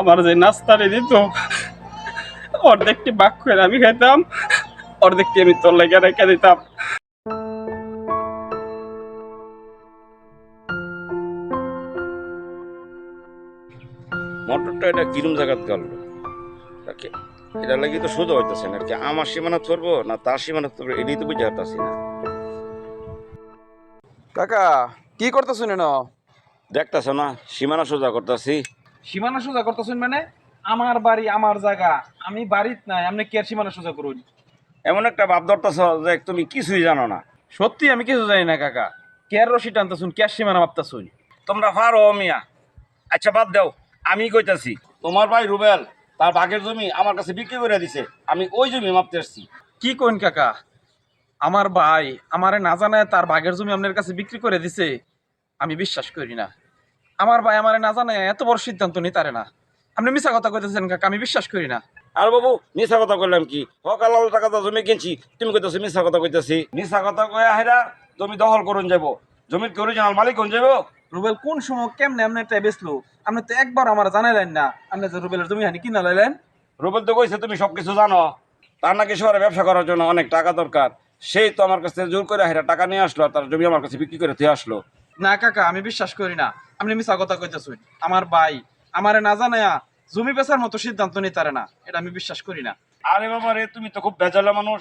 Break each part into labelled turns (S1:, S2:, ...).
S1: আমার যে নাস্তারে দিত অর্ধেকটি বাক করে আমি খাইতাম অর্ধেকটি আমি তোর লেগে রেখে দিতাম।
S2: মোটরটা এটা কিরম জায়গাত গেল তাকে এটা লাগি তো শুধু হইতেছে না কি আমার সীমানাত করব না তার সীমানাত করব এটাই তো বুঝে হারতাছি না।
S3: কাকা কি করতেছেন না
S2: দেখতেছ না সীমানা সোজা করতেছি।
S4: সীমানা সোজা করতেছেন মানে আমার বাড়ি আমার জায়গা। আমি বাড়িত নাই আপনি কে সীমানা সোজা করুন?
S2: এমন একটা ভাব ধরতেছ যে তুমি কিছুই জানো না।
S4: সত্যি আমি কিছু জানি না কাকা। কেয়ার রশি টানতেছুন কে সীমানা মাপতাছুন?
S2: তোমরা পারো মিয়া। আচ্ছা বাদ দাও। আমি কইতাছি তোমার ভাই রুবেল তার বাঘের জমি আমার কাছে বিক্রি করে দিছে। আমি ওই জমি মাপতে আসছি।
S4: কি কইন কাকা? আমার ভাই আমারে না জানায় তার বাঘের জমি আপনার কাছে বিক্রি করে দিছে? আমি বিশ্বাস করি না। আমার ভাই আমার না জানে এত বড় সিদ্ধান্ত নিতারে না। আপনি মিশা কথা কইতেছেন কাকা আমি বিশ্বাস করি না।
S2: আর বাবু মিশা কথা কইলাম কি? সকাল টাকা তো জমি কিনছি তুমি কইতেছো মিশা কথা কইতেছি। মিশা কথা কয়ে হেরা জমি দখল করুন যাব জমির কি অরিজিনাল মালিক কোন যাব
S4: রুবেল কোন সময় কেমনে আপনি এটা বেচলো? আপনি তো একবার আমার জানাইলেন না। আপনি যে রুবেলের জমি হানি কিনা লাইলেন।
S2: রুবেল তো কইছে তুমি সবকিছু জানো। তার নাকি শহরে ব্যবসা করার জন্য অনেক টাকা দরকার। সেই তো আমার কাছে জোর করে হেরা টাকা নিয়ে আসলো আর তার জমি আমার কাছে বিক্রি করে দিয়ে আসলো।
S4: না কাকা আমি বিশ্বাস করি না। আপনি মিশা কথা কইতেছেন আমার ভাই আমারে না জানায়া জমি বেচার মতো সিদ্ধান্ত নিতারে না। এটা আমি বিশ্বাস করি না।
S2: আরে বাবা রে তুমি তো খুব বেজালা মানুষ।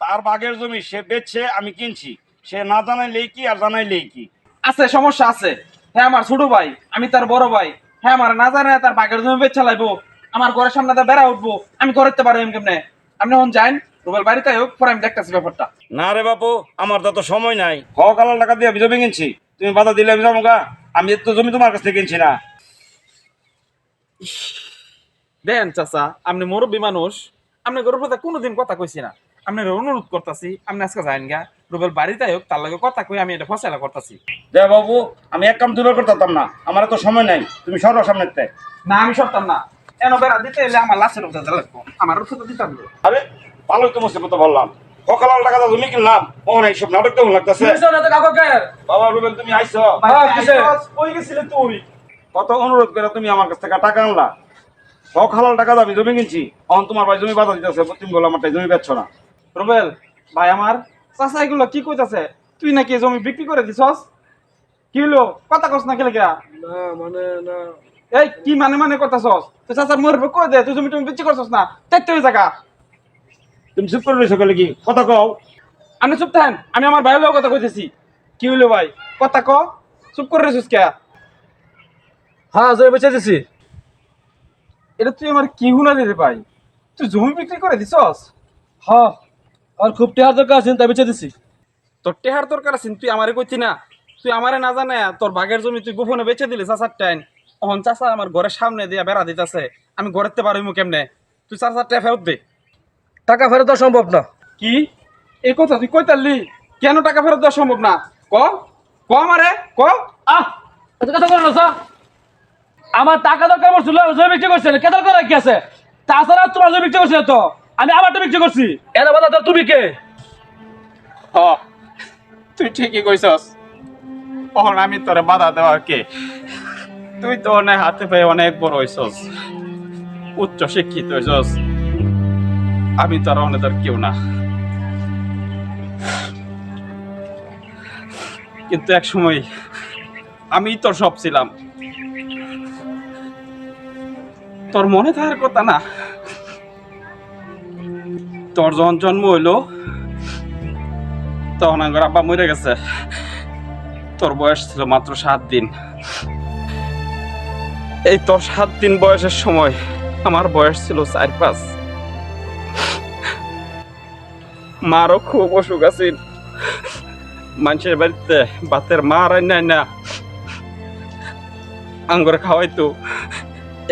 S2: তার বাগের জমি সে বেচছে আমি কিনছি। সে না জানাইলেই কি আর জানাইলেই কি?
S4: আছে সমস্যা আছে। হ্যাঁ আমার ছোট ভাই আমি তার বড় ভাই। হ্যাঁ আমার না জানায় তার বাগের জমি বেচ চালাইবো আমার ঘরের সামনে তার বেড়া উঠবো। আমি করতে পারব এম কেমনে? আপনি এখন যাইন। রুবেল বাড়িতে হোক পরে আমি দেখতেছি ব্যাপারটা।
S2: না রে বাপু আমার তো তো সময় নাই। সকাল টাকা দিয়ে আমি জমি কিনছি তুমি বাধা দিলে আমি যাব গা। আমি তো জমি তোমার কাছ থেকে কিনছি না।
S4: দেন চাচা আপনি মুরব্বী মানুষ। আপনি গরুর কথা কোনোদিন কথা কইছি না। আপনার অনুরোধ করতেছি আপনি আজকে যাইন গা। রুবেল বাড়িতে হোক তার লগে কথা কই আমি এটা ফসলা করতেছি।
S2: দে বাবু আমি এক কাম দুবার করতাম না। আমার তো সময় নাই। তুমি সরো সামনে
S4: না আমি সরতাম না। এন বেড়া দিতে এলে আমার লাশের উপরে লাগবো। আমার উপরে দিতাম।
S2: আরে ভালোই তো মুসিবত বললাম সকাল টাকা জমি কিনলাম ওখানে এইসব নাটক কেমন লাগতেছে? বাবা রুবেল তুমি আইছো
S4: কই গেছিলে তুই?
S2: কত অনুরোধ করে তুমি আমার কাছ থেকে টাকা আনলা? হালাল টাকা দাবি জমি কিনছি। অন তোমার ভাই জমি বাধা দিতেছে তুমি বলো আমার জমি বেচছো না।
S4: রুবেল ভাই আমার চাচা এগুলো কি কইতাছে? তুই নাকি জমি বিক্রি করে দিছস? কি হলো কথা কস না কেলে না মানে না। এই কি মানে মানে কথা করতাছস? তুই চাচার মরবে কই দে? তুই জমি তুমি বিক্রি করছস না? দেখতে ওই জায়গা
S2: তুমি চুপ করে রয়েছো গেলে কি? কথা কও।
S4: আমি চুপ থাকেন আমি আমার ভাইয়ের লগে কথা কইতেছি। কি হইল ভাই? কথা ক চুপ করে রেছিস কে?
S5: হ্যাঁ জয় বেঁচে দিছি
S4: এটা তুই আমার কি হুনা দিতে ভাই? তুই জমি বিক্রি করে দিছস?
S5: হ্যাঁ আর খুব টেহার দরকার আছে তাই বেঁচে দিছি
S4: তোর টেহার দরকার আছে তুই আমারে কইতি না। তুই আমারে না জানে তোর বাগের জমি তুই গোপনে বেচে দিলি চাচার টাইম। অহন চাচা আমার ঘরের সামনে দিয়া বেড়া দিতেছে। আমি ঘরেতে পারব কেমনে? তুই চাচার টাকা ফেরত দে
S5: টাকা ফেরত দেওয়া সম্ভব না।
S4: কি? এই কথা তুই কই তারলি? কেন টাকা ফেরত দেওয়া সম্ভব না? ক? ক আমারে? ক?
S5: আহ! এত কথা বলো না স্যার। আমার টাকা দরকার পড়ছিল জমি বিক্রি করছেন কেদার করে কি আছে। তাছাড়া তোমার জমি বিক্রি করছে তো। আমি আমারটা বিক্রি করছি। এনে বাধা তোর তুমি কে?
S1: হ তুই ঠিকই কইছস। অহন আমি তোরে বাধা দেওয়া কে? তুই তো অনেক হাতে পেয়ে অনেক বড় হইছস। উচ্চ শিক্ষিত হইছস। আমি তোর অনেক তোর কেউ না। কিন্তু এক সময় আমি তোর সব ছিলাম। তোর মনে থাকার কথা না। তোর যখন জন্ম হইল, তখন আমার আব্বা মরে গেছে। তোর বয়স ছিল মাত্র সাত দিন। এই তোর সাত দিন বয়সের সময় আমার বয়স ছিল চার পাঁচ। মারও খুব অসুখ আছিল মানুষের বাড়িতে বাতের মা রান্না না। আঙ্গুর খাওয়াইতো।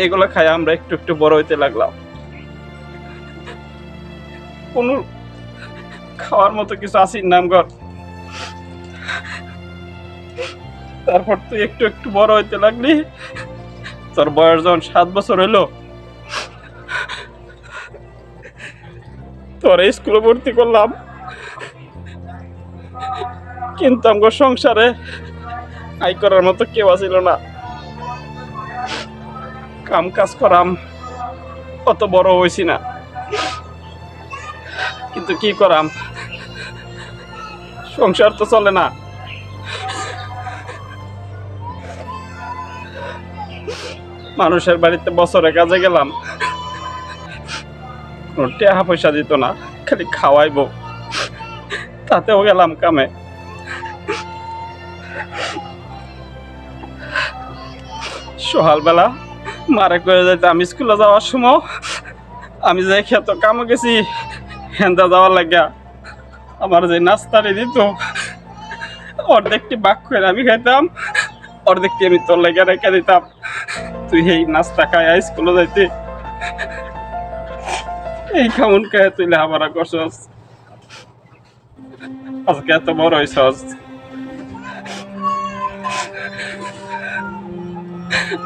S1: এগুলো খাই আমরা একটু একটু বড় হইতে লাগলাম। কোনো খাওয়ার মতো কিছু আসির নামগর তারপর তুই একটু একটু বড় হইতে লাগলি। তোর বয়স যখন সাত বছর হইল তোর স্কুলে ভর্তি করলাম। কিন্তু আমার সংসারে আয় করার মতো কেউ আসিল না।
S4: কাম কাজ করাম, অত বড় হয়েছি না। কিন্তু কি করাম? সংসার তো চলে না। মানুষের বাড়িতে বছরে কাজে গেলাম। কোনো টাকা পয়সা দিত না, খালি খাওয়াইবো। তাতেও গেলাম কামে। সকালবেলা মারে করে যাইতে আমি স্কুলে যাওয়ার সময় আমি যাই খেত কামে গেছি, হেন্দা যাওয়ার লাগিয়া আমার যে নাস্তারি দিত অর্ধেকটি বাক করে আমি খাইতাম অর্ধেকটি আমি তোর লাগিয়া রেখে দিতাম। তুই এই নাস্তা খায় স্কুলে যাইতে। এই কেমন খায় তুই লেহাপড়া করছস আজকে এত বড় হয়েছস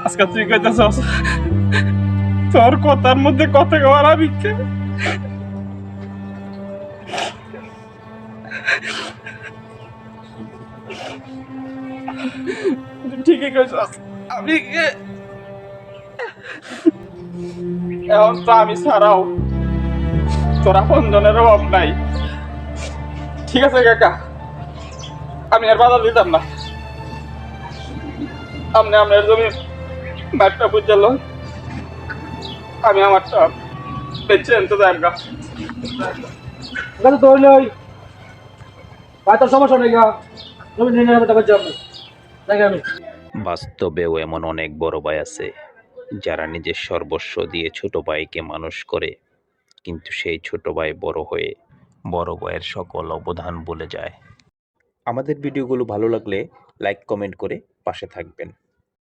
S4: আজকে তুই কইতেছস, তোর কথার মধ্যে কথা কওয়ার আমি ঠিকই কইছস, আমি এখন তো আমি ছাড়াও তোরা বন্ধনের অভাব নাই। ঠিক আছে কাকা আমি আর বাধা দিতাম না। আপনি আপনার জমি বাড়িটা আমি আমারটা বেঁচে আনতে যাই গা
S5: তো হইলে ওই ভাই তোর সমস্যা নেই গা। তুমি নিয়ে নেবে টাকা যাব আমি।
S6: বাস্তবেও এমন অনেক বড় ভাই আছে যারা নিজের সর্বস্ব দিয়ে ছোট ভাইকে মানুষ করে কিন্তু সেই ছোট ভাই বড় হয়ে বড় ভাইয়ের সকল অবদান বলে যায়। আমাদের ভিডিওগুলো ভালো লাগলে লাইক কমেন্ট করে পাশে থাকবেন।